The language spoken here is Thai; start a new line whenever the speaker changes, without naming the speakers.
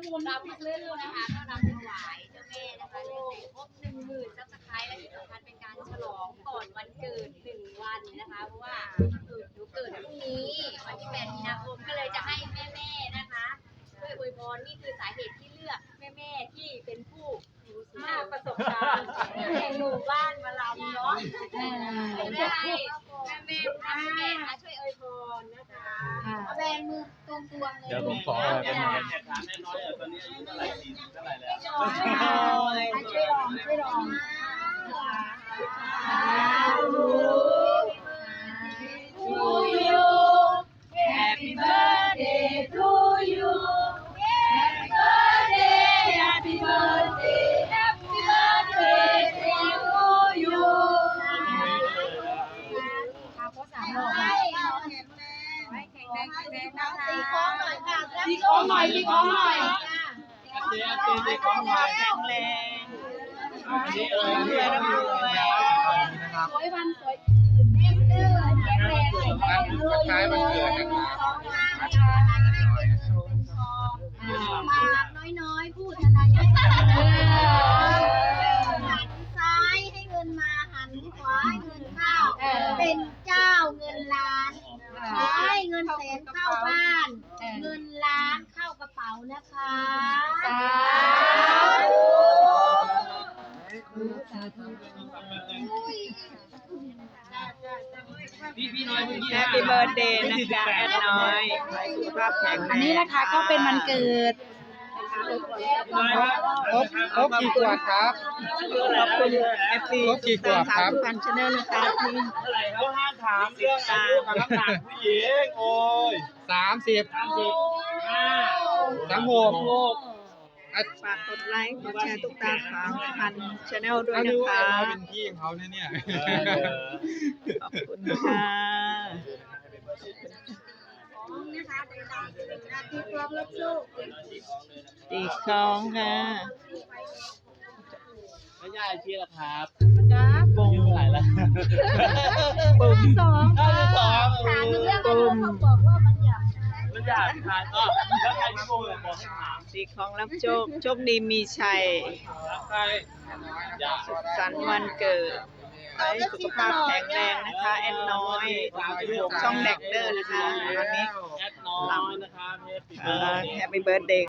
เป็นวน
เรา
มา
เพื่อนะคะก็นำถวายเจ้าแม่นะคะในครบหนึ่งหมื่นซับสไครต์และที่สำคัญเป็นการฉลองก่อนวันเกิดหนึ่งวันนะคะ เพราะว่าหนูเกิดพรุ่งนี้วันที่แปดมีนาคมก็เลยจะให้แม่ๆนะคะช่วยอวยพรนี่คือสาเหตุที่เลือกแม่ๆที่เป็นผู้มากประสบการณ์แห่งหมู่บ้านมาลำเนาะได้ให้แม่ๆแม่ๆมาช่วยอวยพรนะคะ
เอาแบน มือตรงตัวเลย
เดี๋ยวผมขอ
แม่น้อยเนี่ยถามแม่น้อ
แข็งแรงแข็งแรงนะคะ
ตีคล้องหน่อยค่ะ
ตีคล้องหน่อยตีคล้องหน่อย
เจ๊เจ๊เจ๊ของมาแข็งแรงอันนี้เอออันนี้ร่ำรวยนะครับ
สวยวันสวยคืนแม่เด้อแข็งแรงแข็งแรงรวย
คล้ายวันเกิดนะครับ
ปากน้อยๆพูดอะไรให้หันซ้ายให้เงินมาหันขวาให้เงินเข้า เป็นเจ้าเงินล้านขอให้เงิน แสนเข้าบ้าน เงินล้านเข้ากระเป๋านะคะสาธุ
พี่พี่น้อยเมื่อกี้
แฮปปี้เบิร์ดเดย์นะคะแอดน้อยขอให้สุขภาพแข็งแรง
อันนี้นะคะก็เป็นวันเกิด
ครบครบกี่ขวดครับ
ขอบคุณเอฟซี
ครบกี่ขวบครับ
สาวสุพรรณชาแนลนะคะที่
เท่าไหร่ครับห้ามถามเรื่องอายุกับน้ำหนักผู้หญิงโอ้ย
สามสิบ
สามสิบห้า
สามหก
หก
อะ
ฝากกดไลค์กดแชร์ตุ๊กตาสาวสุพรรณชาแนลด้วย
ถ้า
นะ
รู้ว่า
คะ
เราเป็นพี่ของเขาเนี่ยเนี่ย
ขอบคุณค่ะ
นะคะดังๆที่พร้อมรับลูก
ตีคล้องค่ะ
ไม่ใช่ชื่อละครับ
จ้าบง
อายุเท่าไหร่ละ
ปุ่ม
สอง
อายุสอง
ถามถึงเรื่อง
ปุ่
อะไร
ม
เขาบอกว่ามันอยาก
แล้วอยากทานก็แล้วใครพี่โบเลยบอกให้ถาม
ตีคล้องรับโชคโชคดีมีชัย
แล้วใครอยาก
สุขสันต์วันเกิดขอให้สุขภาพแข็งแรงนะคะแอดน้อยช่องแดกเดอร์นะคะวันนี้
แอดน้อยนะครับเฮปปี้เบิร์ด
แฮปปี้เบิร์ดเดย์